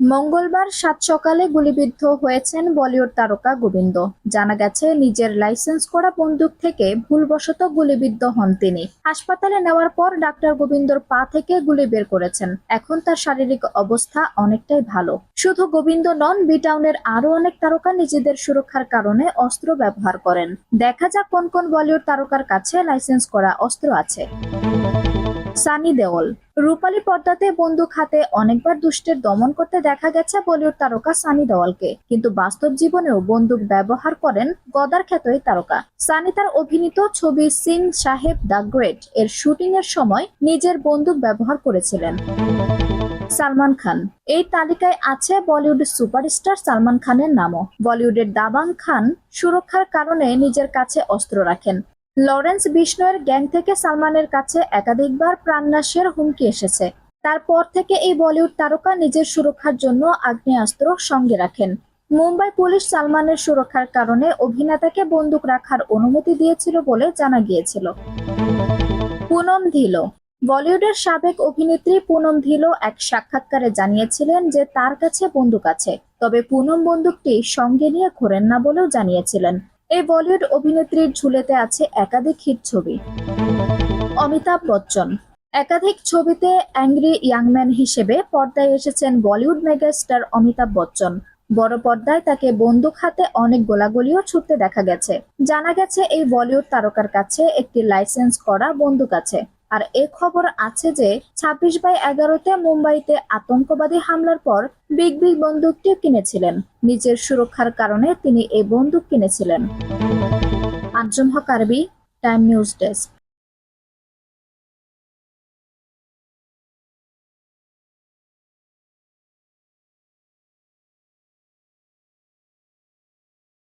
মঙ্গলবার সাত সকালে গুলিবিদ্ধ হয়েছেন বলিউড তারকা গোবিন্দ। জানা গেছে, নিজের লাইসেন্স করা বন্দুক থেকে ভুলবশত গুলিবিদ্ধ হন তিনি। হাসপাতালে নেওয়ার পর ডাক্তার গোবিন্দর পা থেকে গুলি বের করেছেন। এখন তার শারীরিক অবস্থা অনেকটাই ভালো। শুধু গোবিন্দ নন, বিটাউনের আরও অনেক তারকা নিজেদের সুরক্ষার কারণে অস্ত্র ব্যবহার করেন। দেখা যাক কোন কোন বলিউড তারকার কাছে লাইসেন্স করা অস্ত্র আছে। সানি দেওল। রূপালী পর্দাতে বন্দুক হাতে অনেকবার দুষ্টের দমন করতে দেখা গেছে বলিউড তারকা সানি দেওয়ালকে কিন্তু বাস্তব জীবনেও বন্দুক ব্যবহার করেন গদার খ্যাত এই তারকা। সানি তার অভিনীত ছবি সিং সাহেব দ্য গ্রেট এর শুটিং এর সময় নিজের বন্দুক ব্যবহার করেছিলেন। সালমান খান। এই তালিকায় আছে বলিউড সুপারস্টার সালমান খানের নামও। বলিউডের দাবাং খান সুরক্ষার কারণে নিজের কাছে অস্ত্র রাখেন। লরেন্স বিষ্ণয়ের গ্যাং থেকে সালমানের কাছে একাধিকবার প্রাণনাশের হুমকি এসেছে। তারপর থেকে এই বলিউড তারকা নিজের সুরক্ষার জন্য আগ্নেয়াস্ত্র সঙ্গে রাখেন। মুম্বাই পুলিশ সালমানের সুরক্ষার কারণে অভিনেতাকে বন্দুক রাখার অনুমতি দিয়েছিল বলে জানা গিয়েছিল। পুনম ধিলো বলিউডের সাবেক অভিনেত্রী পুনম ধিলো এক সাক্ষাৎকারে জানিয়েছিলেন যে তার কাছে বন্দুক আছে, তবে পুনম বন্দুকটি সঙ্গে নিয়ে ঘোরেন না বলেও জানিয়েছিলেন। এই বলিউড অভিনেত্রীর ঝুলেতে আছে একাধিক হিট ছবি। অমিতাভ বচ্চন। একাধিক ছবিতে অ্যাংরি ইয়াংম্যান হিসেবে পর্দায় এসেছেন বলিউড মেগাস্টার অমিতাভ বচ্চন। বড় পর্দায় তাকে বন্দুক হাতে অনেক গোলাগুলিও ছুটতে দেখা গেছে। জানা গেছে, এই বলিউড তারকার কাছে একটি লাইসেন্স করা বন্দুক আছে। আর এ খবর আছে যে ছাব্বিশ বাই এগারোতে মুম্বাইতে আতঙ্কবাদী হামলার পর বিগ বিগ বন্দুকটি কিনেছিলেন। নিজের সুরক্ষার কারণে তিনি এই বন্দুক কিনেছিলেন। আঞ্জুম হক আরবি টাইম নিউজ ডেস্ক।